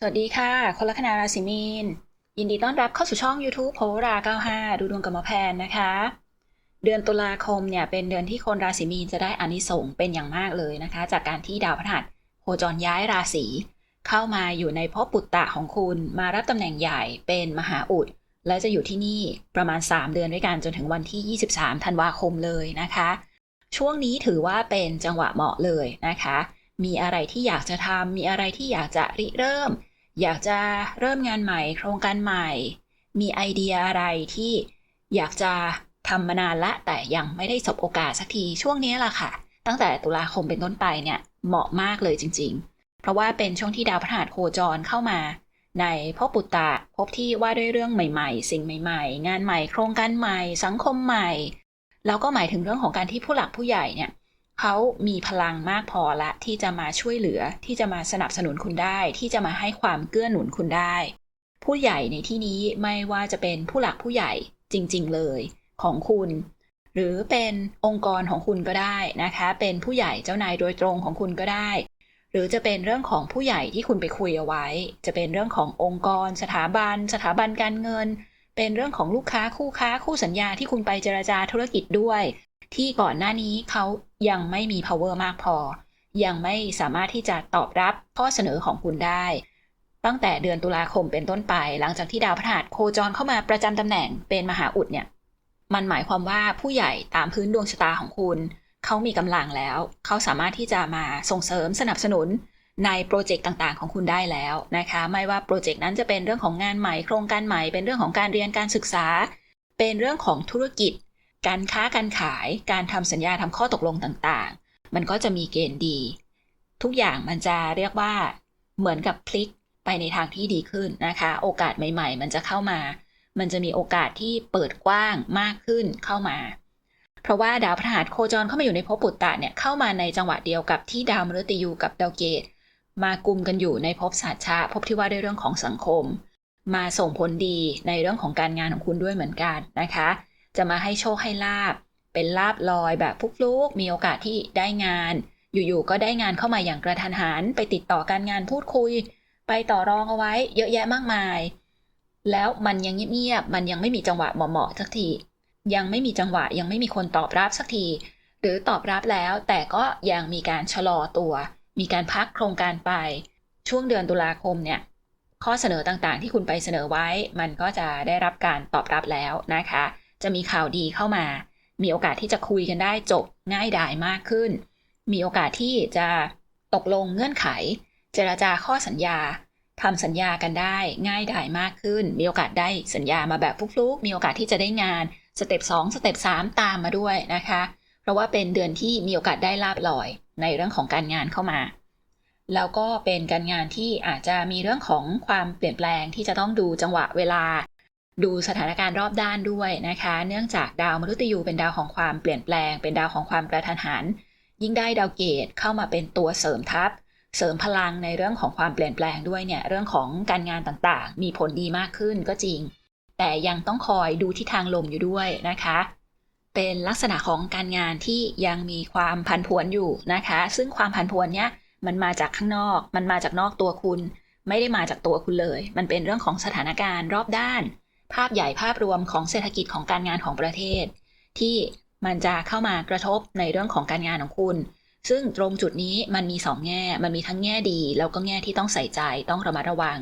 สวัสดีค่ะ คนลัคนาราศีมีน ยินดีต้อนรับเข้าสู่ช่อง YouTube โพรา 95 ดูดวงกับหมอแพนนะคะ เดือนตุลาคมเนี่ยเป็นเดือนที่คนราศีมีนจะได้อานิสงส์เป็นอย่างมากเลยนะคะ จากการที่ดาวพฤหัสโคจรย้ายราศีเข้ามาอยู่ในภพปุตตะของคุณมารับตำแหน่งใหญ่เป็นมหาอุด และจะอยู่ที่นี่ประมาณ 3 เดือนด้วยกันจนถึงวันที่ 23 ธันวาคมเลยนะคะ ช่วงนี้ถือว่าเป็นจังหวะเหมาะเลยนะคะ มีอะไรที่อยากจะทำมีอะไรที่อยากจะริเริ่ม อยากจะเริ่มงานใหม่ โครงการใหม่ มีไอเดียอะไรที่อยากจะทำมานานละ แต่ยังไม่ได้สบโอกาสสักทีช่วงนี้ล่ะค่ะ ตั้งแต่ตุลาคมเป็นต้นไปเนี่ยเหมาะมากเลยจริง ๆ เพราะว่าเป็นช่วงที่ดาวพฤหัสโคจรเข้ามา ในภพปุตตะภพที่ว่าด้วยเรื่องใหม่ๆ สิ่งใหม่ ๆ งานใหม่ โครงการใหม่ สังคมใหม่ แล้วก็หมายถึงเรื่องของการที่ผู้หลักผู้ใหญ่เนี่ย เขามีพลังมากพอละที่จะมาช่วยเหลือที่จะมาสนับสนุนคุณได้ ที่จะมาให้ความเกื้อหนุนคุณได้ ผู้ใหญ่ในที่นี้ไม่ว่าจะเป็นผู้หลักผู้ใหญ่จริง ๆ เลยของคุณ หรือเป็นองค์กรของคุณก็ได้นะคะ เป็นผู้ใหญ่เจ้านายโดยตรงของคุณก็ได้ หรือจะเป็นเรื่องของผู้ใหญ่ที่คุณไปคุยเอาไว้ จะเป็นเรื่องขององค์กร สถาบัน สถาบันการเงิน เป็นเรื่องของลูกค้าคู่ค้าคู่สัญญาที่คุณไปเจราจาธุรกิจด้วย ที่ก่อนหน้านี้เขายังไม่มี power มากพอ ยังไม่สามารถที่จะตอบรับข้อเสนอของคุณได้ ตั้งแต่เดือนตุลาคมเป็นต้นไป หลังจากที่ดาวพฤหัสโคจรเข้ามาประจำตำแหน่งเป็นมหาอุดเนี่ยมันหมายความว่าผู้ใหญ่ตามพื้นดวงชะตาของคุณ เขามีกำลังแล้ว เขาสามารถที่จะมาส่งเสริมสนับสนุนในโปรเจกต์ต่างๆ ของคุณได้แล้วนะคะ ไม่ว่าโปรเจกต์นั้นจะเป็นเรื่องของงานใหม่โครงการใหม่ เป็นเรื่องของการเรียนการศึกษา เป็นเรื่องของธุรกิจ การค้าการขายการทำสัญญาทำข้อตกลงต่างๆ มันก็จะมีเกณฑ์ดี ทุกอย่างมันจะเรียกว่าเหมือนกับพลิกไปในทางที่ดีขึ้นนะคะ โอกาสใหม่ ๆ มันจะเข้ามา มันจะมีโอกาสที่เปิดกว้างมากขึ้นเข้ามา เพราะว่าดาวพฤหัสโคจรเข้ามาอยู่ในภพปุตตะเนี่ยเข้ามาในจังหวะเดียวกับที่ดาวมฤตยูกับดาวเกตมากุมกันอยู่ในภพสัตชาภพที่ว่าด้วยเรื่องของสังคม มาส่งผลดีในเรื่องของการงานของคุณด้วยเหมือนกันนะคะ จะมาให้โชคให้ลาบ เป็นลาบลอยแบบฟุกลุกมีโอกาสที่ได้งาน อยู่ๆก็ได้งานเข้ามาอย่างกระทันหันไปติดต่อการงานพูดคุย ไปต่อรองเอาไว้เยอะแยะมากมาย แล้วมันยังเงียบๆมันยังไม่มีจังหวะเหมาะๆสักทียังไม่มีจังหวะยังไม่มีคนตอบรับสักที หรือตอบรับแล้วแต่ก็ยังมีการชะลอตัว มีการพักโครงการไป ช่วงเดือนตุลาคมเนี่ยข้อเสนอต่างๆ ที่คุณไปเสนอไว้ มันก็จะได้รับการตอบรับแล้วนะคะ จะมีข่าวดีเข้ามา มีโอกาสที่จะคุยกันได้จบง่ายดายมากขึ้น มีโอกาสที่จะตกลงเงื่อนไข เจราจาข้อสัญญาทำสัญญากันได้ง่ายดายมากขึ้น มีโอกาสได้สัญญามาแบบฟลุกๆ มีโอกาสที่จะได้งานสเต็ป2สเต็ป3ตามมาด้วยนะคะ เพราะว่าเป็นเดือนที่มีโอกาสได้ลาบลอยในเรื่องของการงานเข้ามา แล้วก็เป็นการงานที่อาจจะมีเรื่องของความเปลี่ยนแปลงที่จะต้องดูจังหวะเวลา ดูสถานการณ์รอบด้านด้วยนะคะ เนื่องจากดาวมฤตยูเป็นดาวของความเปลี่ยนแปลง เป็นดาวของความกระทันหัน ยิ่งได้ดาวเกตเข้ามาเป็นตัวเสริมทัพ เสริมพลังในเรื่องของความเปลี่ยนแปลงด้วยเนี่ย เรื่องของการงานต่างๆ มีผลดีมากขึ้นก็จริง แต่ยังต้องคอยดูทิศทางลมอยู่ด้วยนะคะ เป็นลักษณะของการงานที่ยังมีความผันผวนอยู่นะคะ ซึ่งความผันผวนเนี้ยมันมาจากข้างนอก มันมาจากนอกตัวคุณ ไม่ได้มาจากตัวคุณเลย มันเป็นเรื่องของสถานการณ์รอบด้าน ภาพใหญ่ภาพรวมของเศรษฐกิจของการงานของประเทศ ที่มันจะเข้ามากระทบในเรื่องของการงานของคุณ ซึ่งตรงจุดนี้มันมีสองแง่ มันมีทั้งแง่ดี แล้วก็แง่ที่ต้องใส่ใจต้องระมัดระวัง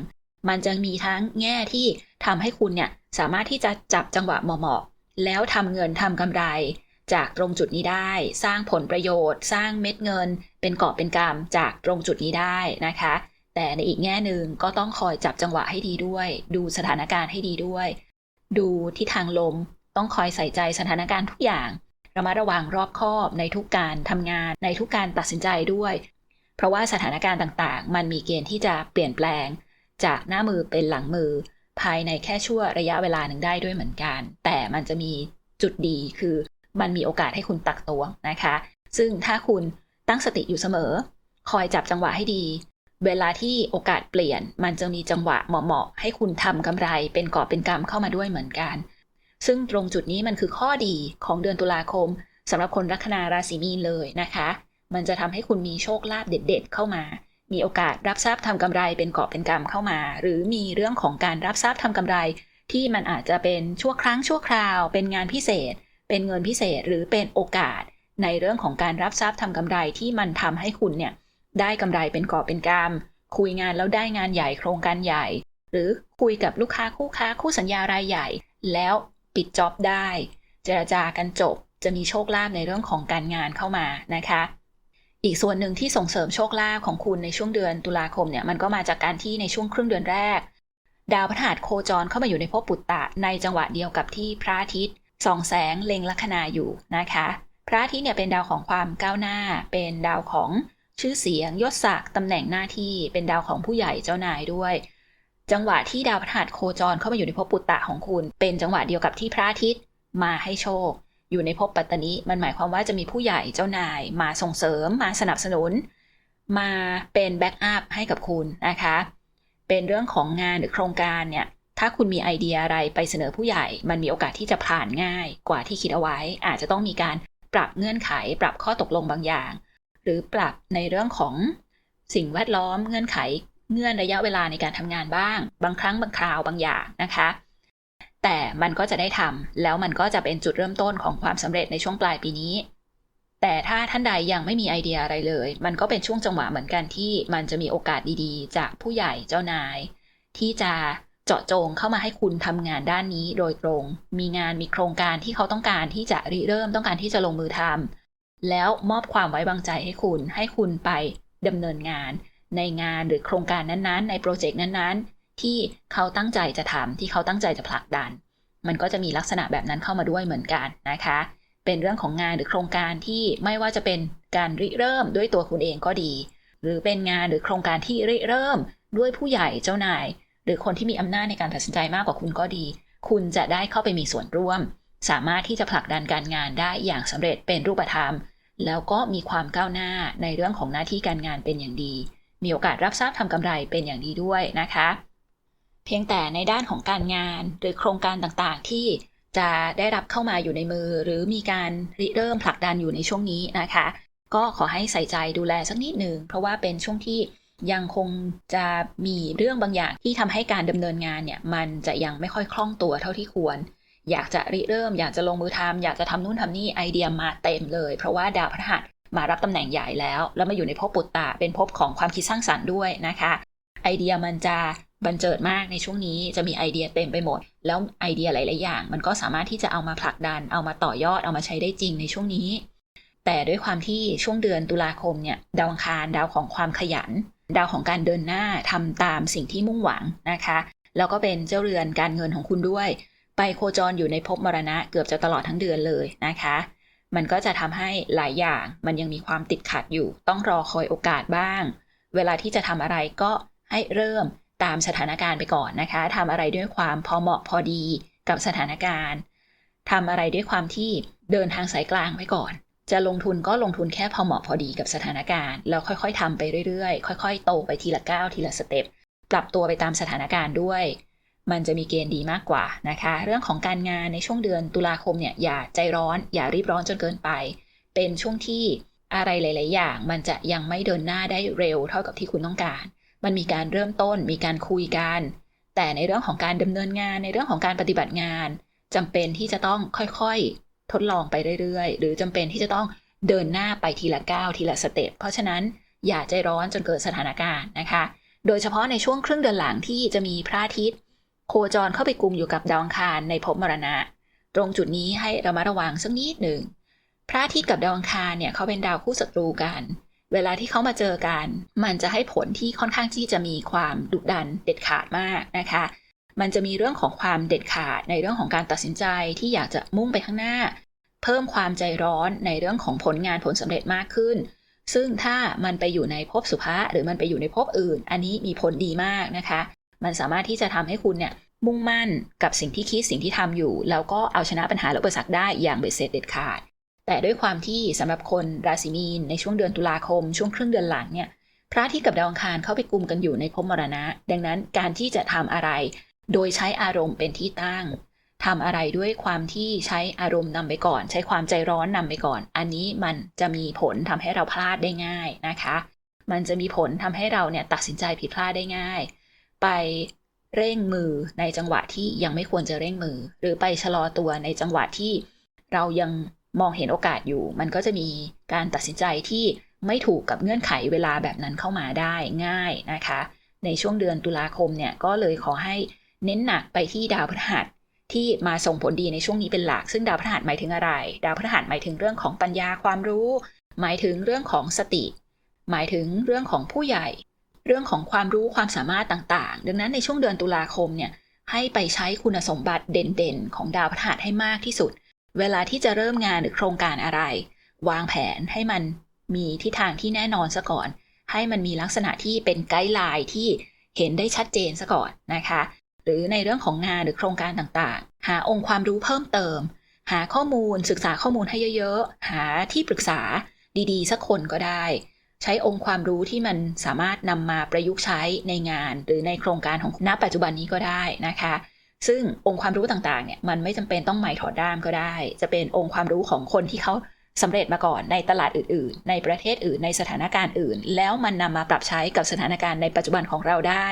มันจะมีทั้งแง่ที่ทำให้คุณเนี่ยสามารถที่จะจับจังหวะเหมาะๆแล้วทำเงินทำกำไร จากตรงจุดนี้ได้ สร้างผลประโยชน์ สร้างเม็ดเงิน เป็นกอบเป็นกำจากตรงจุดนี้ได้นะคะ แต่ในอีกแง่หนึ่งก็ต้องคอยจับจังหวะให้ดีด้วย ดูสถานการณ์ให้ดีด้วย ดูทิศทางลม ต้องคอยใส่ใจสถานการณ์ทุกอย่างระมัดระวังรอบคอบในทุกการทำงานในทุกการตัดสินใจด้วย เพราะว่าสถานการณ์ต่างๆ มันมีเกณฑ์ที่จะเปลี่ยนแปลง จากหน้ามือเป็นหลังมือ ภายในแค่ชั่วระยะเวลาหนึ่งได้ด้วยเหมือนกัน แต่มันจะมีจุดดีคือมันมีโอกาสให้คุณตักตวงนะคะ ซึ่งถ้าคุณตั้งสติอยู่เสมอ คอยจับจังหวะให้ดี เวลาที่โอกาสเปลี่ยน มันจะมีจังหวะเหมาะๆให้คุณทำกำไรเป็นกอบเป็นกำเข้ามาด้วยเหมือนกัน ซึ่งตรงจุดนี้มันคือข้อดีของเดือนตุลาคมสำหรับคนลัคนาราศีมีนเลยนะคะ มันจะทำให้คุณมีโชคลาภเด็ด ๆ เข้ามา มีโอกาสรับทรัพย์ทำกำไรเป็นกอบเป็นกำเข้ามา หรือมีเรื่องของการรับทรัพย์ทำกำไร ที่มันอาจจะเป็นชั่วครั้งชั่วคราว เป็นงานพิเศษ เป็นเงินพิเศษหรือเป็นโอกาส ในเรื่องของการรับทรัพย์ทำกำไรที่มันทำให้คุณเนี่ย ได้กำไรเป็นก่อเป็นกำคุยงานแล้วได้งานใหญ่โครงการใหญ่ หรือคุยกับลูกค้าคู่ค้าคู่สัญญารายใหญ่ แล้วปิดจ็อบได้ เจรจากันจบจะมีโชคลาภในเรื่องของการงานเข้ามานะคะ อีกส่วนหนึ่งที่ส่งเสริมโชคลาภของคุณในช่วงเดือนตุลาคมเนี่ยมันก็มาจากการที่ในช่วงครึ่งเดือนแรก ดาวพฤหัสโคจรเข้ามาอยู่ในภพปุตตะในจังหวะเดียวกับที่พระอาทิตย์ส่องแสงเล็งลัคนาอยู่นะคะ พระอาทิตย์เนี่ยเป็นดาวของความก้าวหน้า เป็นดาวของ ชื่อเสียงยศศักดิ์ตำแหน่งหน้าที่เป็นดาวของผู้ใหญ่เจ้านายด้วย จังหวะที่ดาวพฤหัสโคจรเข้ามาอยู่ในภพปุตตะของคุณ เป็นจังหวะเดียวกับที่พระอาทิตย์มาให้โชค อยู่ในภพปัตตนิมันหมายความว่าจะมีผู้ใหญ่เจ้านาย มาส่งเสริมมาสนับสนุน มาเป็นแบ็กอัพให้กับคุณนะคะเป็นเรื่องของงานหรือโครงการเนี่ยถ้าคุณมีไอเดียอะไรไปเสนอผู้ใหญ่ มันมีโอกาสที่จะผ่านง่ายกว่าที่คิดเอาไว้ อาจจะต้องมีการปรับเงื่อนไข ปรับข้อตกลงบางอย่าง หรือปรับในเรื่องของสิ่งแวดล้อมเงื่อนไขเงื่อนระยะเวลาในการทำงานบ้าง บางครั้งบางคราวบางอย่างนะคะ แต่มันก็จะได้ทำแล้วมันก็จะเป็นจุดเริ่มต้นของความสำเร็จในช่วงปลายปีนี้ แต่ถ้าท่านใดยังไม่มีไอเดียอะไรเลย มันก็เป็นช่วงจังหวะเหมือนกันที่มันจะมีโอกาสดีๆ จากผู้ใหญ่เจ้านาย ที่จะเจาะจงเข้ามาให้คุณทำงานด้านนี้โดยตรง มีงานมีโครงการที่เขาต้องการที่จะริเริ่มต้องการที่จะลงมือทำ แล้วมอบความไว้วางใจให้คุณ ให้คุณไปดำเนินงาน ในงานหรือโครงการนั้นๆ ในโปรเจกต์นั้นๆ ที่เขาตั้งใจจะทำที่เขาตั้งใจจะผลักดัน มันก็จะมีลักษณะแบบนั้นเข้ามาด้วยเหมือนกันนะคะ เป็นเรื่องของงานหรือโครงการที่ไม่ว่าจะเป็นการริเริ่มด้วยตัวคุณเองก็ดี หรือเป็นงานหรือโครงการที่ริเริ่มด้วยผู้ใหญ่เจ้านาย หรือคนที่มีอำนาจในการตัดสินใจมากกว่าคุณก็ดี คุณจะได้เข้าไปมีส่วนร่วม สามารถที่จะผลักดันการงานได้อย่างสำเร็จเป็นรูปธรรม แล้วก็มีความก้าวหน้าในเรื่องของหน้าที่การงานเป็นอย่างดี มีโอกาสรับทราบทำกำไรเป็นอย่างดีด้วยนะคะ เพียงแต่ในด้านของการงานหรือโครงการต่างๆ ที่จะได้รับเข้ามาอยู่ในมือ หรือมีการริเริ่มผลักดันอยู่ในช่วงนี้นะคะ ก็ขอให้ใส่ใจดูแลสักนิดหนึ่งเพราะว่าเป็นช่วงที่ยังคงจะมีเรื่องบางอย่างที่ทำให้การดำเนินงานเนี่ยมันจะยังไม่ค่อยคล่องตัวเท่าที่ควร อยากจะริเริ่ม อยากจะลงมือทำอยากจะทำนู่นทำนี่ไอเดียมาเต็มเลย เพราะว่าดาวพฤหัสมารับตำแหน่งใหญ่แล้ว แล้วมาอยู่ในภพปุตตะเป็นภพของความคิดสร้างสรรค์ด้วยนะคะ ไอเดียมันจะบันเจิดมากในช่วงนี้จะมีไอเดียเต็มไปหมด แล้วไอเดียหลาย ๆ อย่าง มันก็สามารถที่จะเอามาผลักดัน เอามาต่อยอดเอามาใช้ได้จริงในช่วงนี้ แต่ด้วยความที่ช่วงเดือนตุลาคมเนี่ยดาวอังคารดาวของความขยัน ดาวของการเดินหน้าทำตามสิ่งที่มุ่งหวังนะคะ แล้วก็เป็นเจ้าเรือนการเงินของคุณด้วย ไปโคจรอยู่ในภพมรณะเกือบจะตลอดทั้งเดือนเลยนะคะ มันก็จะทำให้หลายอย่างมันยังมีความติดขัดอยู่ ต้องรอคอยโอกาสบ้าง เวลาที่จะทำอะไรก็ให้เริ่มตามสถานการณ์ไปก่อนนะคะทำอะไรด้วยความพอเหมาะพอดีกับสถานการณ์ทำอะไรด้วยความที่เดินทางสายกลางไปก่อน จะลงทุนก็ลงทุนแค่พอเหมาะพอดีกับสถานการณ์ แล้วค่อยๆทำไปเรื่อยๆ ค่อย ๆ โตไปทีละก้าวทีละสเต็ป ปรับตัวไปตามสถานการณ์ด้วย มันจะมีเกณฑ์ดีมากกว่านะคะ เรื่องของการงานในช่วงเดือนตุลาคมเนี่ยอย่าใจร้อน อย่ารีบร้อนจนเกินไป เป็นช่วงที่อะไรหลาย ๆ อย่าง มันจะยังไม่เดินหน้าได้เร็วเท่ากับที่คุณต้องการ มันมีการเริ่มต้น มีการคุยกัน แต่ในเรื่องของการดำเนินงาน ในเรื่องของการปฏิบัติงานจำเป็นที่จะต้องค่อย ๆ ทดลองไปเรื่อย ๆ หรือจำเป็นที่จะต้องเดินหน้าไปทีละก้าวทีละสเต็ป เพราะฉะนั้นอย่าใจร้อนจนเกิดสถานการณ์นะคะ โดยเฉพาะในช่วงครึ่งเดือนหลังที่จะมีพระอาทิตย์ โคจรเข้าไปกลุ่มอยู่กับดาวอังคารในภพมรณะ ตรงจุดนี้ให้ระมัดระวังสักนิดหนึ่ง พระอาทิตย์กับดาวอังคารเนี่ยเขาเป็นดาวคู่ศัตรูกัน เวลาที่เขามาเจอกัน มันจะให้ผลที่ค่อนข้างที่จะมีความดุดันเด็ดขาดมากนะคะ มันจะมีเรื่องของความเด็ดขาดในเรื่องของการตัดสินใจที่อยากจะมุ่งไปข้างหน้า เพิ่มความใจร้อนในเรื่องของผลงานผลสำเร็จมากขึ้นซึ่งถ้ามันไปอยู่ในภพสุภะหรือมันไปอยู่ในภพอื่น อันนี้มีผลดีมากนะคะ มันสามารถที่จะทำให้คุณเนี่ยมุ่งมั่นกับสิ่งที่คิดสิ่งที่ทำอยู่ แล้วก็เอาชนะปัญหาและอุปสรรคได้อย่างเบ็ดเสร็จเด็ดขาด แต่ด้วยความที่สำหรับคนราศีมีนในช่วงเดือนตุลาคม ช่วงครึ่งเดือนหลังเนี่ยพระอาทิตย์กับดาวอังคารเข้าไปกลุ่มกันอยู่ในภพมรณะ ดังนั้นการที่จะทำอะไร โดยใช้อารมณ์เป็นที่ตั้งทำอะไรด้วยความที่ใช้อารมณ์นำไปก่อน ใช้ความใจร้อนนำไปก่อน อันนี้มันจะมีผลทำให้เราพลาดได้ง่ายนะคะ มันจะมีผลทำให้เราเนี่ยตัดสินใจผิดพลาดได้ง่าย ไปเร่งมือในจังหวะที่ยังไม่ควรจะเร่งมือ หรือไปชะลอตัวในจังหวะที่เรายังมองเห็นโอกาสอยู่ มันก็จะมีการตัดสินใจที่ไม่ถูกกับเงื่อนไขเวลาแบบนั้นเข้ามาได้ง่ายนะคะ ในช่วงเดือนตุลาคมเนี่ยก็เลยขอให้เน้นหนักไปที่ดาวพฤหัสที่มาส่งผลดีในช่วงนี้เป็นหลัก ซึ่งดาวพฤหัสหมายถึงอะไร ดาวพฤหัสหมายถึงเรื่องของปัญญาความรู้ หมายถึงเรื่องของสติ หมายถึงเรื่องของผู้ใหญ่ เรื่องของความรู้ความสามารถต่างๆ ดังนั้นในช่วงเดือนตุลาคมเนี่ยให้ไปใช้คุณสมบัติเด่นๆ ของดาวพฤหัสให้มากที่สุด เวลาที่จะเริ่มงานหรือโครงการอะไร วางแผนให้มันมีทิศทางที่แน่นอนซะก่อน ให้มันมีลักษณะที่เป็นไกด์ไลน์ที่เห็นได้ชัดเจนซะก่อนนะคะ หรือในเรื่องของงานหรือโครงการต่างๆ หาองค์ความรู้เพิ่มเติม หาข้อมูลศึกษาข้อมูลให้เยอะๆ หาที่ปรึกษาดีๆสักคนก็ได้ ใช้องค์ความรู้ที่มันสามารถนำมาประยุกต์ใช้ในงาน หรือในโครงการของณปัจจุบันนี้ก็ได้นะคะ ซึ่งองค์ความรู้ต่างๆเนี่ยมันไม่จำเป็นต้องใหม่ถอดด้ามก็ได้ จะเป็นองค์ความรู้ของคนที่เขาสำเร็จมาก่อนในตลาดอื่น ๆ ในประเทศอื่นในสถานการณ์อื่น แล้วมันนำมาปรับใช้กับสถานการณ์ในปัจจุบันของเราได้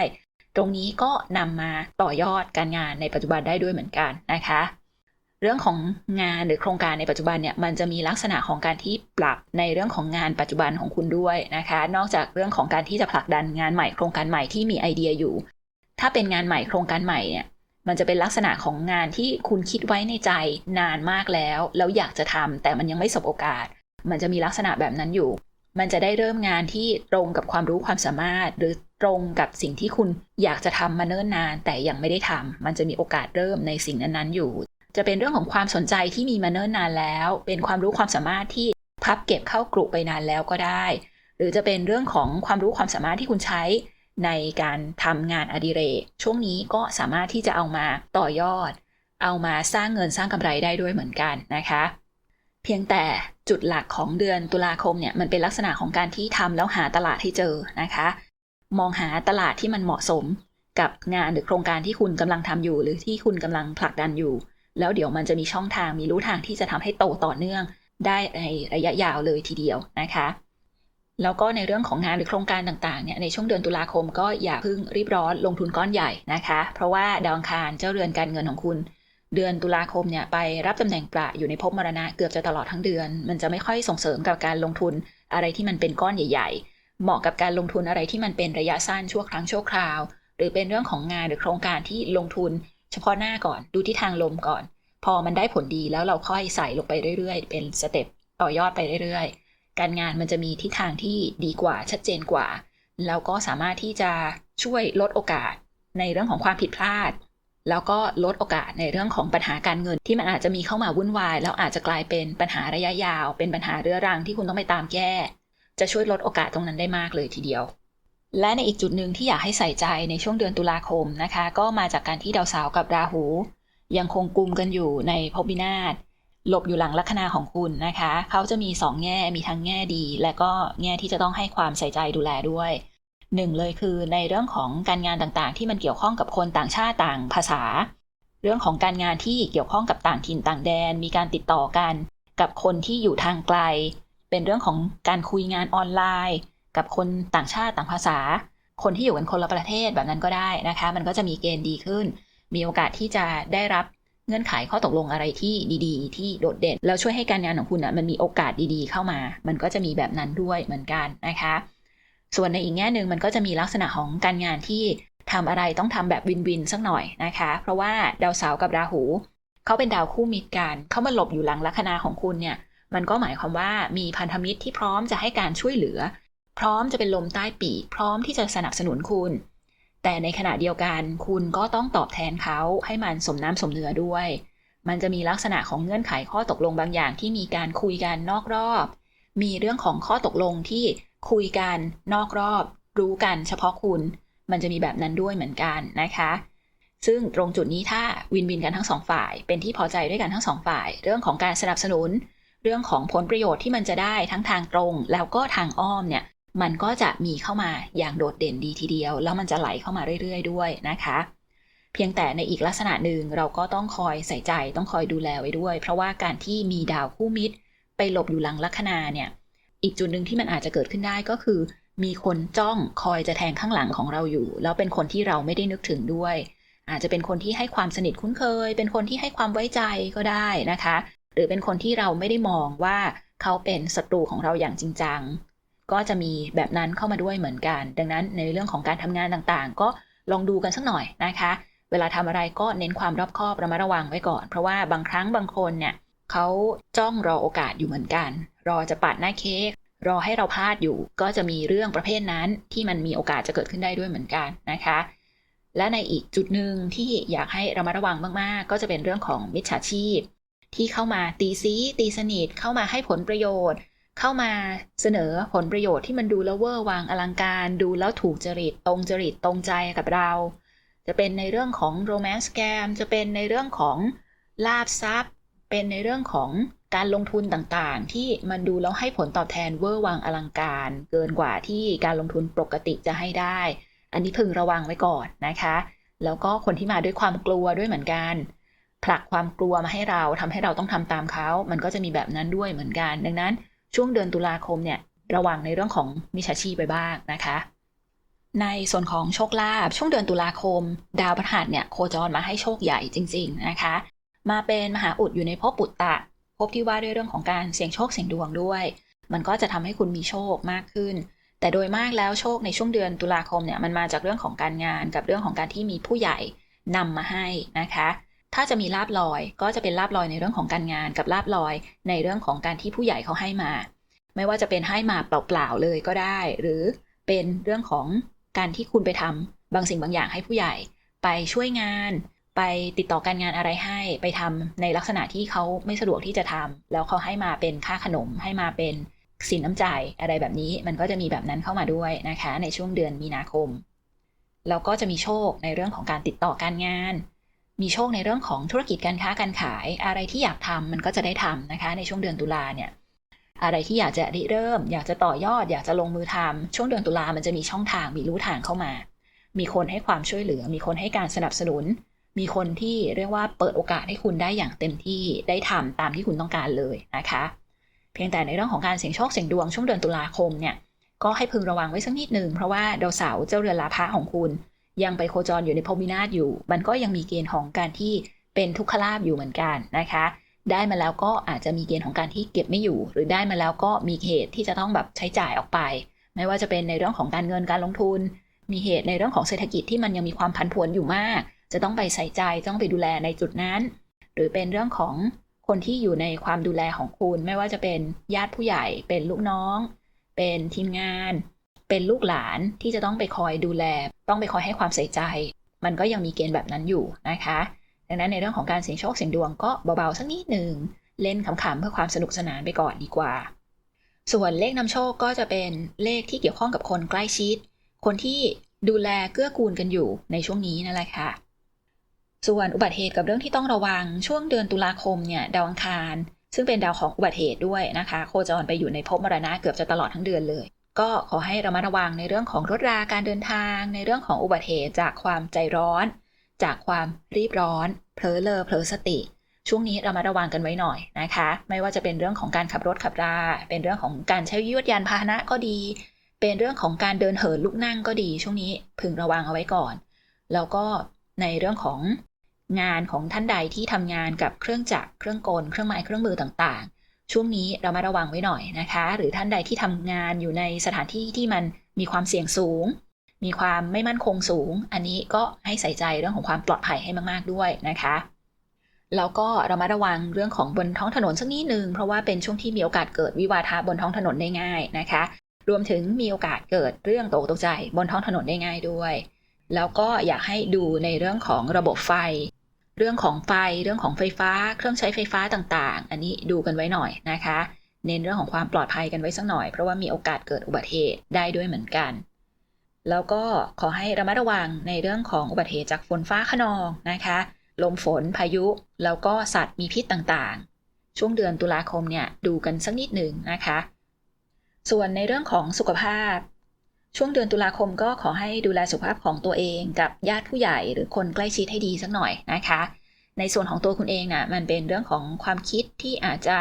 ตรงนี้ก็นำมาต่อยอดการงานในปัจจุบันได้ด้วยเหมือนกันนะคะ เรื่องของงานหรือโครงการในปัจจุบันเนี่ยมันจะมีลักษณะของการที่ปรับในเรื่องของงานปัจจุบันของคุณด้วยนะคะ นอกจากเรื่องของการที่จะผลักดันงานใหม่โครงการใหม่ที่มีไอเดียอยู่ ถ้าเป็นงานใหม่โครงการใหม่เนี่ยมันจะเป็นลักษณะของงานที่คุณคิดไว้ในใจนานมากแล้ว แล้วอยากจะทำแต่มันยังไม่สบโอกาส มันจะมีลักษณะแบบนั้นอยู่ มันจะได้เริ่มงานที่ตรงกับความรู้ความสามารถ หรือตรงกับสิ่งที่คุณอยากจะทำมาเนิ่นนาน แต่ยังไม่ได้ทำมันจะมีโอกาสเริ่มในสิ่งนั้นๆอยู่ จะเป็นเรื่องของความสนใจที่มีมาเนิ่นนานแล้ว เป็นความรู้ความสามารถที่พับเก็บเข้ากรุไปนานแล้วก็ได้ หรือจะเป็นเรื่องของความรู้ความสามารถที่คุณใช้ในการทำงานอดิเรก ช่วงนี้ก็สามารถที่จะเอามาต่อยอด เอามาสร้างเงินสร้างกำไรได้ด้วยเหมือนกันนะคะ เพียงแต่จุดหลักของเดือนตุลาคมเนี่ยมันเป็นลักษณะของการที่ทำแล้วหาตลาดให้เจอนะคะ มองหาตลาดที่มันเหมาะสมกับงานหรือโครงการที่คุณกำลังทำอยู่ หรือที่คุณกำลังผลักดันอยู่ แล้วเดี๋ยวมันจะมีช่องทางมีรู้ทางที่จะทำให้โตต่อเนื่องได้ในระยะยาวเลยทีเดียวนะคะ แล้วก็ในเรื่องของงานหรือโครงการต่างๆเนี่ยในช่วงเดือนตุลาคมก็อย่าเพิ่งรีบร้อนลงทุนก้อนใหญ่นะคะ เพราะว่าดาวอังคารเจ้าเรือนการเงินของคุณ เดือนตุลาคมเนี่ยไปรับตำแหน่งประอยู่ในภพมรณะเกือบจะตลอดทั้งเดือน มันจะไม่ค่อยส่งเสริมกับการลงทุนอะไรที่มันเป็นก้อนใหญ่ ๆ เหมาะกับการลงทุนอะไรที่มันเป็นระยะสั้นชั่วครั้งชั่วคราว หรือเป็นเรื่องของงานหรือโครงการที่ลงทุน เฉพาะหน้าก่อนดูที่ทางลมก่อน พอมันได้ผลดีแล้วเราค่อยใส่ลงไปเรื่อยๆ เป็นสเต็ปต่อยอดไปเรื่อยๆ การงานมันจะมีทิศทางที่ดีกว่าชัดเจนกว่า แล้วก็สามารถที่จะช่วยลดโอกาสในเรื่องของความผิดพลาด แล้วก็ลดโอกาสในเรื่องของปัญหาการเงิน ที่มันอาจจะมีเข้ามาวุ่นวาย แล้วอาจจะกลายเป็นปัญหาระยะยาว เป็นปัญหาเรื้อรังที่คุณต้องไปตามแก้ จะช่วยลดโอกาสตรงนั้นได้มากเลยทีเดียว และในอีกจุดหนึ่งที่อยากให้ใส่ใจในช่วงเดือนตุลาคมนะคะ ก็มาจากการที่ดาวเสาร์กับราหู ยังคงกุมกันอยู่ในภพวินาศหลบอยู่หลังลัคนาของคุณนะคะ เขาจะมีสองแง่มีทั้งแง่ดี และก็แง่ที่จะต้องให้ความใส่ใจดูแลด้วยหนึ่งเลยคือในเรื่องของการงานต่างๆ ที่มันเกี่ยวข้องกับคนต่างชาติต่างภาษา เรื่องของการงานที่เกี่ยวข้องกับต่างถิ่นต่างแดน มีการติดต่อกัน กับคนที่อยู่ทางไกล เป็นเรื่องของการคุยงานออนไลน์ กับคนต่างชาติต่างภาษา คนที่อยู่กันคนละประเทศแบบนั้นก็ได้นะคะ มันก็จะมีเกณฑ์ดีขึ้น มีโอกาสที่จะได้รับเงื่อนไขข้อตกลงอะไรที่ดีๆ ที่โดดเด่น แล้วช่วยให้การงานของคุณอะมันมีโอกาสดีๆ เข้ามา มันก็จะมีแบบนั้นด้วยเหมือนกันนะคะ ส่วนในอีกแง่หนึ่งมันก็จะมีลักษณะของการงานที่ทำอะไรต้องทำแบบวินวินสักหน่อยนะคะ เพราะว่าดาวเสาร์กับราหูเขาเป็นดาวคู่มิตรกันเขามาหลบอยู่หลังลัคนาของคุณเนี่ย มันก็หมายความว่ามีพันธมิตรที่พร้อมจะให้การช่วยเหลือ พร้อมจะเป็นลมใต้ปีกพร้อมที่จะสนับสนุนคุณ แต่ในขณะเดียวกันคุณก็ต้องตอบแทนเขาให้มันสมน้ำสมเนื้อด้วย มันจะมีลักษณะของเงื่อนไขข้อตกลงบางอย่างที่มีการคุยกันนอกรอบ มีเรื่องของข้อตกลงที่คุยกันนอกรอบ รู้กันเฉพาะคุณ มันจะมีแบบนั้นด้วยเหมือนกันนะคะซึ่งตรงจุดนี้ถ้าวินวินกันทั้งสองฝ่าย เป็นที่พอใจด้วยกันทั้งสองฝ่าย เรื่องของการสนับสนุน เรื่องของผลประโยชน์ที่มันจะได้ทั้งทางตรง แล้วก็ทางอ้อมเนี่ย มันก็จะมีเข้ามาอย่างโดดเด่นดีทีเดียว แล้วมันจะไหลเข้ามาเรื่อย ๆ ด้วยนะคะ เพียงแต่ในอีกลักษณะหนึ่งเราก็ต้องคอยใส่ใจต้องคอยดูแลไว้ด้วย เพราะว่าการที่มีดาวคู่มิตร ไปหลบอยู่หลังลัคนาเนี่ย อีกจุดหนึ่งที่มันอาจจะเกิดขึ้นได้ก็คือ มีคนจ้องคอยจะแทงข้างหลังของเราอยู่ แล้วเป็นคนที่เราไม่ได้นึกถึงด้วย อาจจะเป็นคนที่ให้ความสนิทคุ้นเคย เป็นคนที่ให้ความไว้ใจก็ได้นะคะ หรือเป็นคนที่เราไม่ได้มองว่าเขาเป็นศัตรูของเราอย่างจริงจัง ก็จะมีแบบนั้นเข้ามาด้วยเหมือนกัน ดังนั้นในเรื่องของการทำงานต่างๆ ก็ลองดูกันสักหน่อยนะคะ เวลาทำอะไรก็เน้นความรอบคอบระมัดระวังไว้ก่อน เพราะว่าบางครั้งบางคนเนี่ยเขาจ้องรอโอกาสอยู่เหมือนกัน รอจะปัดหน้าเค้กรอให้เราพลาดอยู่ ก็จะมีเรื่องประเภทนั้นที่มันมีโอกาสจะเกิดขึ้นได้ด้วยเหมือนกันนะคะ และในอีกจุดหนึ่งที่อยากให้ระมัดระวังมากๆ ก็จะเป็นเรื่องของมิจฉาชีพ ที่เข้ามาตีซีตีสนิทเข้ามาให้ผลประโยชน์ เข้ามาเสนอผลประโยชน์ที่มันดูแล้วเวอร์วางอลังการดูแล้วถูกจริตตรงจริตตรงใจกับเรา จะเป็นในเรื่องของโรแมนต์แกมจะเป็นในเรื่องของลาบทรัพย์เป็นในเรื่องของการลงทุนต่างๆ ที่มันดูแล้วให้ผลตอบแทนเวอร์วังอลังการ เกินกว่าที่การลงทุนปกติจะให้ได้ อันนี้พึงระวังไว้ก่อนนะคะ แล้วก็คนที่มาด้วยความกลัวด้วยเหมือนกัน ผลักความกลัวมาให้เราทำให้เราต้องทำตามเขา มันก็จะมีแบบนั้นด้วยเหมือนกัน ดังนั้น ช่วงเดือนตุลาคมเนี่ยระวังในเรื่องของมิจฉาชีพไปบ้างนะคะ ในส่วนของโชคลาภช่วงเดือนตุลาคม ดาวพฤหัสเนี่ยโคจรมาให้โชคใหญ่จริง ๆนะคะ มาเป็นมหาอุดอยู่ในภพปุตตะภพที่ว่าด้วยเรื่องของการเสี่ยงโชคเสี่ยงดวงด้วย มันก็จะทำให้คุณมีโชคมากขึ้น แต่โดยมากแล้วโชคในช่วงเดือนตุลาคมเนี่ยมันมาจากเรื่องของการงานกับเรื่องของการที่มีผู้ใหญ่นำมาให้นะคะ ถ้าจะมีลาบลอย ก็จะเป็นลาบลอยในเรื่องของการงานกับลาบลอย ในเรื่องของการที่ผู้ใหญ่เขาให้มา ไม่ว่าจะเป็นให้มาเปล่าๆเลยก็ได้ หรือเป็นเรื่องของการที่คุณไปทำบางสิ่งบางอย่างให้ผู้ใหญ่ ไปช่วยงาน ไปติดต่อการงานอะไรให้ ไปทำในลักษณะที่เขาไม่สะดวกที่จะทำแล้วเขาให้มาเป็นค่าขนม ให้มาเป็นสินน้ำใจอะไรแบบนี้ มันก็จะมีแบบนั้นเข้ามาด้วยนะคะ ในช่วงเดือนมีนาคม แล้วก็จะมีโชคในเรื่องของการติดต่อการงาน มีโชคในเรื่องของธุรกิจการค้าการขาย อะไรที่อยากทำมันก็จะได้ทำนะคะ ในช่วงเดือนตุลาเนี่ยอะไรที่อยากจะริเริ่ม อยากจะต่อยอด อยากจะลงมือทำช่วงเดือนตุลามันจะมีช่องทางมีรู้ทางเข้ามา มีคนให้ความช่วยเหลือ มีคนให้การสนับสนุน มีคนที่เรียกว่าเปิดโอกาสให้คุณได้อย่างเต็มที่ได้ทำตามที่คุณต้องการเลยนะคะ เพียงแต่ในเรื่องของการเสี่ยงโชคเสี่ยงดวงช่วงเดือนตุลาคมเนี่ยก็ให้พึงระวังไว้สักนิดหนึ่งเพราะว่าดาวเสาร์เจ้าเรือนลาภะของคุณ ยังไปโคจรอยู่ในภพวินาศอยู่ มันก็ยังมีเกณฑ์ของการที่เป็นทุกขลาภอยู่เหมือนกันนะคะ ได้มาแล้วก็อาจจะมีเกณฑ์ของการที่เก็บไม่อยู่ หรือได้มาแล้วก็มีเหตุที่จะต้องแบบใช้จ่ายออกไป ไม่ว่าจะเป็นในเรื่องของการเงินการลงทุน มีเหตุในเรื่องของเศรษฐกิจที่มันยังมีความผันผวนอยู่มาก จะต้องไปใส่ใจต้องไปดูแลในจุดนั้น หรือเป็นเรื่องของคนที่อยู่ในความดูแลของคุณ ไม่ว่าจะเป็นญาติผู้ใหญ่ เป็นลูกน้อง เป็นทีมงาน เป็นลูกหลานที่จะต้องไปคอยดูแล ต้องไปคอยให้ความใส่ใจ มันก็ยังมีเกณฑ์แบบนั้นอยู่นะคะ ดังนั้นในเรื่องของการเสี่ยงโชคเสี่ยงดวงก็เบาๆสักนิดหนึ่งเล่นขำๆเพื่อความสนุกสนานไปก่อนดีกว่า ส่วนเลขนำโชคก็จะเป็นเลขที่เกี่ยวข้องกับคนใกล้ชิด คนที่ดูแลเกื้อกูลกันอยู่ในช่วงนี้นั่นแหละค่ะ ส่วนอุบัติเหตุกับเรื่องที่ต้องระวังช่วงเดือนตุลาคมเนี่ยดาวอังคาร ซึ่งเป็นดาวของอุบัติเหตุด้วยนะคะ โคจรไปอยู่ในภพมรณะเกือบจะตลอดทั้งเดือนเลย ก็ขอให้ระมัดระวังในเรื่องของรถราการเดินทาง ในเรื่องของอุบัติเหตุจากความใจร้อน จากความรีบร้อนเผลอเลอเผลอสติ ช่วงนี้เรามาระวังกันไว้หน่อยนะคะ ไม่ว่าจะเป็นเรื่องของการขับรถขับรา เป็นเรื่องของการใช้ยวดยานพาหนะก็ดี เป็นเรื่องของการเดินเหินลุกนั่งก็ดี ช่วงนี้พึงระวังเอาไว้ก่อน แล้วก็ในเรื่องของงานของท่านใดที่ทำงานกับเครื่องจักรเครื่องกล เครื่องไม้เครื่องมือต่างๆ ช่วงนี้เรามาระวังไว้หน่อยนะคะ หรือท่านใดที่ทำงานอยู่ในสถานที่ที่มันมีความเสี่ยงสูง มีความไม่มั่นคงสูง อันนี้ก็ให้ใส่ใจเรื่องของความปลอดภัยให้มาก ๆ ด้วยนะคะแล้วก็เรามาระวังเรื่องของบนท้องถนนสักนิดหนึ่งเพราะว่าเป็นช่วงที่มีโอกาสเกิดวิวาทะบนท้องถนนได้ง่ายนะคะ รวมถึงมีโอกาสเกิดเรื่องตกตกใจบนท้องถนนได้ง่ายด้วย แล้วก็อยากให้ดูในเรื่องของระบบไฟ เรื่องของไฟเรื่องของไฟฟ้า เครื่องใช้ไฟฟ้าต่างๆ อันนี้ดูกันไว้หน่อยนะคะ เน้นเรื่องของความปลอดภัยกันไว้สักหน่อย เพราะว่ามีโอกาสเกิดอุบัติเหตุได้ด้วยเหมือนกัน แล้วก็ขอให้ระมัดระวังในเรื่องของอุบัติเหตุจากฝนฟ้าขนองนะคะ ลมฝนพายุ แล้วก็สัตว์มีพิษต่างๆ ช่วงเดือนตุลาคมเนี่ยดูกันสักนิดหนึ่งนะคะ ส่วนในเรื่องของสุขภาพ ช่วงเดือนตุลาคมก็ขอให้ดูแลสุขภาพของตัวเองกับญาติผู้ใหญ่หรือคนใกล้ชิดให้ดีสักหน่อยนะคะ ในส่วนของตัวคุณเองนะ่ะมันเป็นเรื่องของความคิดที่อาจจะ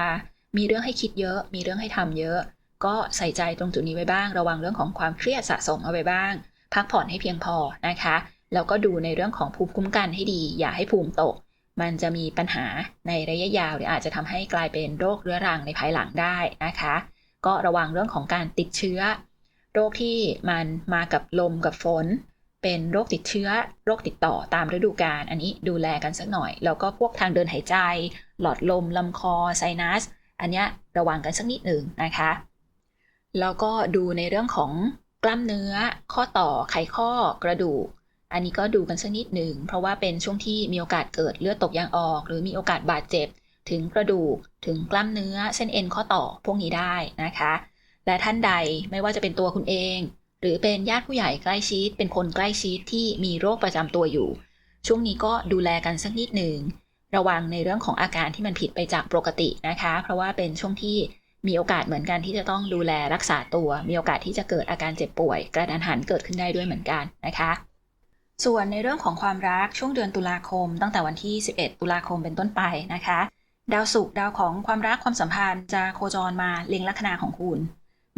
มีเรื่องให้คิดเยอะ มีเรื่องให้ทำเยอะ ก็ใส่ใจตรงจุดนี้ไว้บ้าง ระวังเรื่องของความเครียดสะสมเอาไว้บ้าง พักผ่อนให้เพียงพอนะคะ แล้วก็ดูในเรื่องของภูมิคุ้มกันให้ดี อย่าให้ภูมิตก มันจะมีปัญหาในระยะยาวหรืออาจจะทำให้กลายเป็นโรคเรื้อรังในภายหลังได้นะคะ ก็ระวังเรื่องของการติดเชื้อ โรคที่มันมากับลมกับฝน เป็นโรคติดเชื้อ โรคติดต่อตามฤดูกาลอันนี้ดูแลกันสักหน่อย แล้วก็พวกทางเดินหายใจ หลอดลมลำคอไซนัส อันนี้ระวังกันสักนิดหนึ่งนะคะ แล้วก็ดูในเรื่องของกล้ามเนื้อ ข้อต่อไขข้อกระดูก อันนี้ก็ดูกันสักนิดหนึ่ง เพราะว่าเป็นช่วงที่มีโอกาสเกิดเลือดตกยางออก หรือมีโอกาสบาดเจ็บ ถึงกระดูก ถึงกล้ามเนื้อ เส้นเอ็นข้อต่อพวกนี้ได้นะคะ และท่านใดไม่ว่าจะเป็นตัวคุณเอง หรือเป็นญาติผู้ใหญ่ใกล้ชิด เป็นคนใกล้ชิดที่มีโรคประจำตัวอยู่ ช่วงนี้ก็ดูแลกันสักนิดหนึ่งระวังในเรื่องของอาการที่มันผิดไปจากปกตินะคะ เพราะว่าเป็นช่วงที่มีโอกาสเหมือนกันที่จะต้องดูแลรักษาตัว มีโอกาสที่จะเกิดอาการเจ็บป่วย กระดันหันเกิดขึ้นได้ด้วยเหมือนกันนะคะ ส่วนในเรื่องของความรักช่วงเดือนตุลาคม ตั้งแต่วันที่ 11 ตุลาคมเป็นต้นไปนะคะ ดาวศุกร์ดาวของความรักความสัมพันธ์จะโคจรมาเล็งลัคนาของคุณ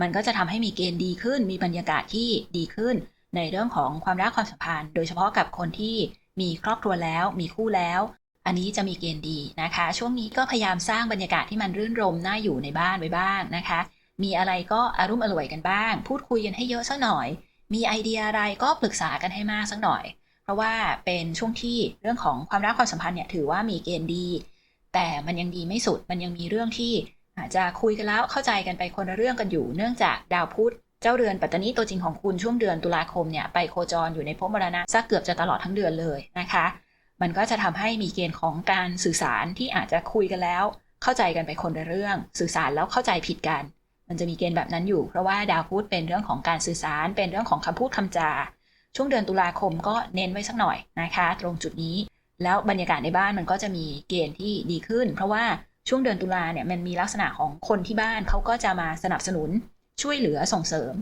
มันก็จะทำให้มีเกณฑ์ดีขึ้น มีบรรยากาศที่ดีขึ้น ในเรื่องของความรักความสัมพันธ์ โดยเฉพาะกับคนที่มีครอบครัวแล้ว มีคู่แล้ว อันนี้จะมีเกณฑ์ดีนะคะ ช่วงนี้ก็พยายามสร้างบรรยากาศที่มันรื่นรมน่าอยู่ในบ้านไว้บ้างนะคะ มีอะไรก็อารุ่มอร่วยกันบ้าง พูดคุยกันให้เยอะสักหน่อย มีไอเดียอะไรก็ปรึกษากันให้มากสักหน่อย เพราะว่าเป็นช่วงที่เรื่องของความรักความสัมพันธ์เนี่ยถือว่ามีเกณฑ์ดี แต่มันยังดีไม่สุด มันยังมีเรื่องที่ อาจจะคุยกันแล้วเข้าใจกันไปคนละเรื่องกันอยู่ เนื่องจากดาวพุธเจ้าเรือนปัตตานีตัวจริงของคุณช่วงเดือนตุลาคมเนี่ยไปโคจรอยู่ในภพมรณะสักเกือบจะตลอดทั้งเดือนเลยนะคะ มันก็จะทำให้มีเกณฑ์ของการสื่อสารที่อาจจะคุยกันแล้ว เข้าใจกันไปคนละเรื่อง สื่อสารแล้วเข้าใจผิดกัน มันจะมีเกณฑ์แบบนั้นอยู่ เพราะว่าดาวพุธเป็นเรื่องของการสื่อสารเป็นเรื่องของคำพูดคำจา ช่วงเดือนตุลาคมก็เน้นไว้สักหน่อยนะคะ ตรงจุดนี้ แล้วบรรยากาศในบ้านมันก็จะมีเกณฑ์ที่ดีขึ้น เพราะว่า ช่วงเดือนตุลาเนี่ยมันมีลักษณะของคนที่บ้านเขาก็จะมาสนับสนุนช่วยเหลือส่งเสริม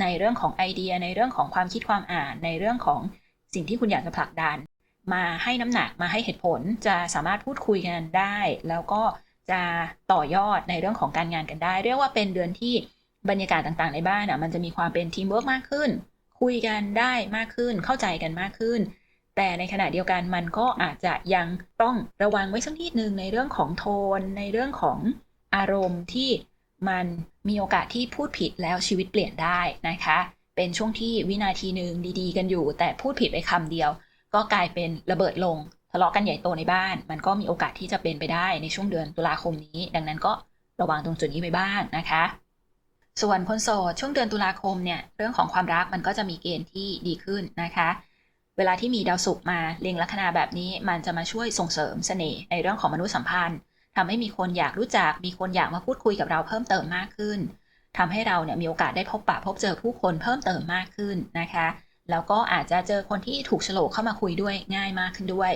ในเรื่องของไอเดียในเรื่องของความคิดความอ่าน ในเรื่องของสิ่งที่คุณอยากจะผลักดัน มาให้น้ำหนักมาให้เหตุผลจะสามารถพูดคุยกันได้ แล้วก็จะต่อยอดในเรื่องของการงานกันได้ เรียกว่าเป็นเดือนที่บรรยากาศต่างๆ ในบ้านอะมันจะมีความเป็นทีมเวิร์กมากขึ้น คุยกันได้มากขึ้นเข้าใจกันมากขึ้น แต่ในขณะเดียวกันมันก็อาจจะยังต้องระวังไว้สักนิดนึงในเรื่องของโทน ในเรื่องของอารมณ์ที่มันมีโอกาสที่พูดผิดแล้วชีวิตเปลี่ยนได้นะคะ เป็นช่วงที่วินาทีหนึ่งดีๆ กันอยู่ แต่พูดผิดไปคำเดียว ก็กลายเป็นระเบิดลงทะเลาะกันใหญ่โตในบ้าน มันก็มีโอกาสที่จะเป็นไปได้ในช่วงเดือนตุลาคมนี้ ดังนั้นก็ระวังตรงจุดนี้ไปบ้างนะคะ ส่วนคนโสดช่วงเดือนตุลาคมเนี่ยเรื่องของความรักมันก็จะมีเกณฑ์ที่ดีขึ้นนะคะ เวลาที่มีดาวศุกร์มาเล็งลัคนาแบบนี้มันจะมาช่วยส่งเสริมเสน่ห์ในเรื่องของมนุษยสัมพันธ์ทำให้มีคนอยากรู้จัก มีคนอยากมาพูดคุยกับเราเพิ่มเติมมากขึ้นทำให้เราเนี่ยมีโอกาสได้พบปะพบเจอผู้คนเพิ่มเติมมากขึ้นนะคะ แล้วก็อาจจะเจอคนที่ถูกโฉลกเข้ามาคุยด้วยง่ายมากขึ้นด้วย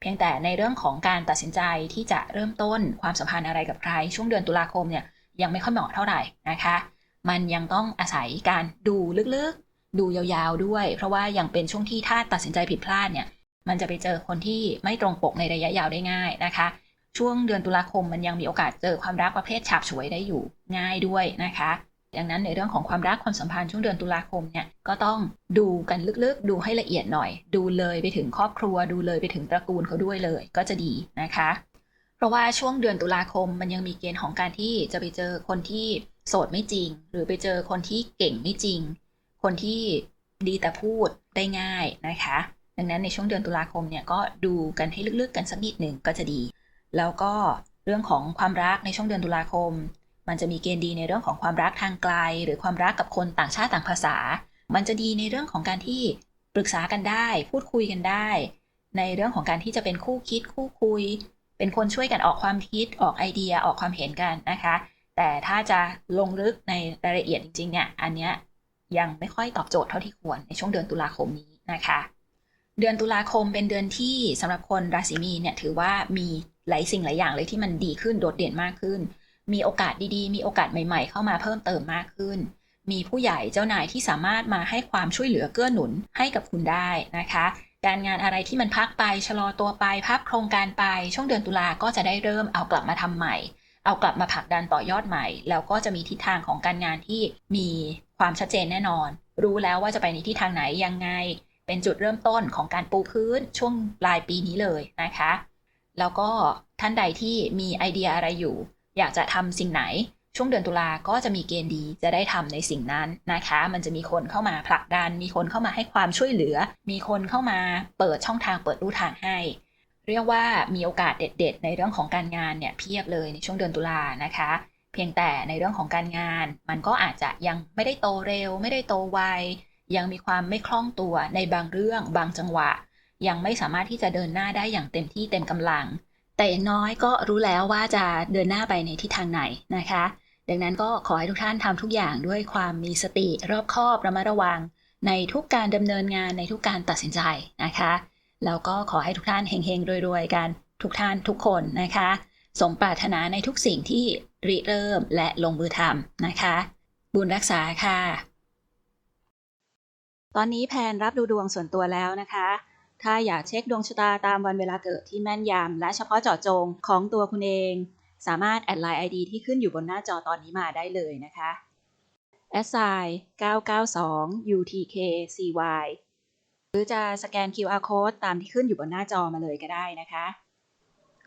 เพียงแต่ในเรื่องของการตัดสินใจที่จะเริ่มต้นความสัมพันธ์อะไรกับใคร ช่วงเดือนตุลาคมเนี่ยยังไม่ค่อยเหมาะเท่าไหร่นะคะ มันยังต้องอาศัยการดูลึกๆ ดูยาวๆด้วย เพราะว่ายังเป็นช่วงที่ถ้าตัดสินใจผิดพลาดเนี่ย มันจะไปเจอคนที่ไม่ตรงปกในระยะยาวได้ง่ายนะคะ ช่วงเดือนตุลาคมมันยังมีโอกาสเจอความรักประเภทฉาบฉวยได้อยู่ง่ายด้วยนะคะ ดังนั้นในเรื่องของความรักความสัมพันธ์ช่วงเดือนตุลาคมเนี่ยก็ต้องดูกันลึกๆ ดูให้ละเอียดหน่อย ดูเลยไปถึงครอบครัว ดูเลยไปถึงตระกูลเขาด้วยเลย ก็จะดีนะคะเพราะว่าช่วงเดือนตุลาคมมันยังมีเกณฑ์ของการที่จะไปเจอคนที่โสดไม่จริง หรือไปเจอคนที่เก่งไม่จริง คนที่ดีแต่พูดได้ง่ายนะคะ ดังนั้นในช่วงเดือนตุลาคมเนี่ยก็ดูกันให้ลึกๆกันสักนิดหนึ่งก็จะดี แล้วก็เรื่องของความรักในช่วงเดือนตุลาคม มันจะมีเกณฑ์ดีในเรื่องของความรักทางไกล หรือความรักกับคนต่างชาติต่างภาษา มันจะดีในเรื่องของการที่ปรึกษากันได้ พูดคุยกันได้ ในเรื่องของการที่จะเป็นคู่คิดคู่คุย เป็นคนช่วยกันออกความคิดออกไอเดียออกความเห็นกันนะคะ แต่ถ้าจะลงลึกในรายละเอียดจริงๆเนี่ยอันเนี้ย ยังไม่ค่อยตอบโจทย์เท่าที่ควรในช่วงเดือนตุลาคมนี้นะคะ เดือนตุลาคมเป็นเดือนที่สำหรับคนราศีมีนเนี่ยถือว่ามีหลายสิ่งหลายอย่างเลยที่มันดีขึ้นโดดเด่นมากขึ้น มีโอกาสดีๆ มีโอกาสใหม่ๆ เข้ามาเพิ่มเติมมากขึ้น มีผู้ใหญ่เจ้านายที่สามารถมาให้ความช่วยเหลือเกื้อหนุนให้กับคุณได้นะคะ การงานอะไรที่มันพักไปชะลอตัวไปพับโครงการไปช่วงเดือนตุลาก็จะได้เริ่มเอากลับมาทำใหม่เอากลับมาผลักดันต่อยอดใหม่ แล้วก็จะมีทิศทางของการงานที่มี ความชัดเจนแน่นอน รู้แล้วว่าจะไปในทิศทางไหนยังไง เป็นจุดเริ่มต้นของการปูพื้นช่วงปลายปีนี้เลยนะคะ แล้วก็ท่านใดที่มีไอเดียอะไรอยู่ อยากจะทำสิ่งไหนช่วงเดือนตุลาก็จะมีเกณฑ์ดีจะได้ทำในสิ่งนั้นนะคะ มันจะมีคนเข้ามาผลักดัน มีคนเข้ามาให้ความช่วยเหลือ มีคนเข้ามาเปิดช่องทางเปิดรูทางให้ เรียกว่ามีโอกาสเด็ด ๆ ในเรื่องของการงานเนี่ยเพียบเลยในช่วงเดือนตุลานะคะ พียงแต่ในเรื่องของการงาน มันก็อาจจะยังไม่ได้โตเร็ว ไม่ได้โตไวยังมีความไม่คล่องตัวในบางเรื่อง บางจังหวะ ยังไม่สามารถที่จะเดินหน้าได้อย่างเต็มที่เต็มกำลัง แต่อย่างน้อยก็รู้แล้วว่าจะเดินหน้าไปในทิศทางไหนนะคะ ดังนั้นก็ขอให้ทุกท่านทำทุกอย่างด้วยความมีสติรอบคอบระมัดระวัง ในทุกการดำเนินงานในทุกการตัดสินใจนะคะแล้วก็ขอให้ทุกท่านเฮงๆรวยๆกันทุกท่านทุกคนนะคะ สมปรารถนาในทุกสิ่งที่ ริเริ่มและลงมือทำนะคะ บุญรักษาค่ะ ตอนนี้แพนรับดูดวงส่วนตัวแล้วนะคะ ถ้าอยากเช็คดวงชะตาตามวันเวลาเกิดที่แม่นยำและเฉพาะเจาะจงของตัวคุณเอง สามารถแอดไลน์ ID ที่ขึ้นอยู่บนหน้าจอตอนนี้มาได้เลยนะคะ s i 992 UTKCY หรือจะสแกน QR code ตามที่ขึ้นอยู่บนหน้าจอมาเลยก็ได้นะคะ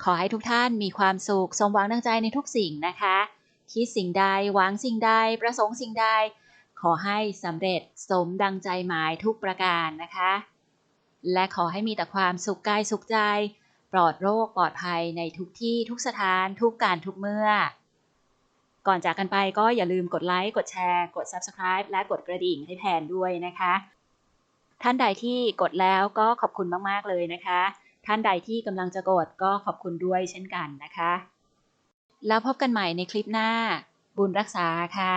ขอให้ทุกท่านมีความสุขสมหวังดังใจในทุกสิ่งนะคะ คิดสิ่งใดหวังสิ่งใด ประสงค์สิ่งใด ขอให้สำเร็จสมดังใจหมายทุกประการนะคะ และขอให้มีแต่ความสุขกายสุขใจ ปลอดโรคปลอดภัยในทุกที่ทุกสถานทุกการทุกเมื่อ ก่อนจากกันไปก็อย่าลืมกดไลค์กดแชร์ กด Subscribe และกดกระดิ่งให้แทนด้วยนะคะ ท่านใดที่กดแล้วก็ขอบคุณมาก ๆ เลยนะคะ ท่านใดที่กำลังจะกดก็ขอบคุณด้วยเช่นกันนะคะ แล้วพบกันใหม่ในคลิปหน้า บุญรักษาค่ะ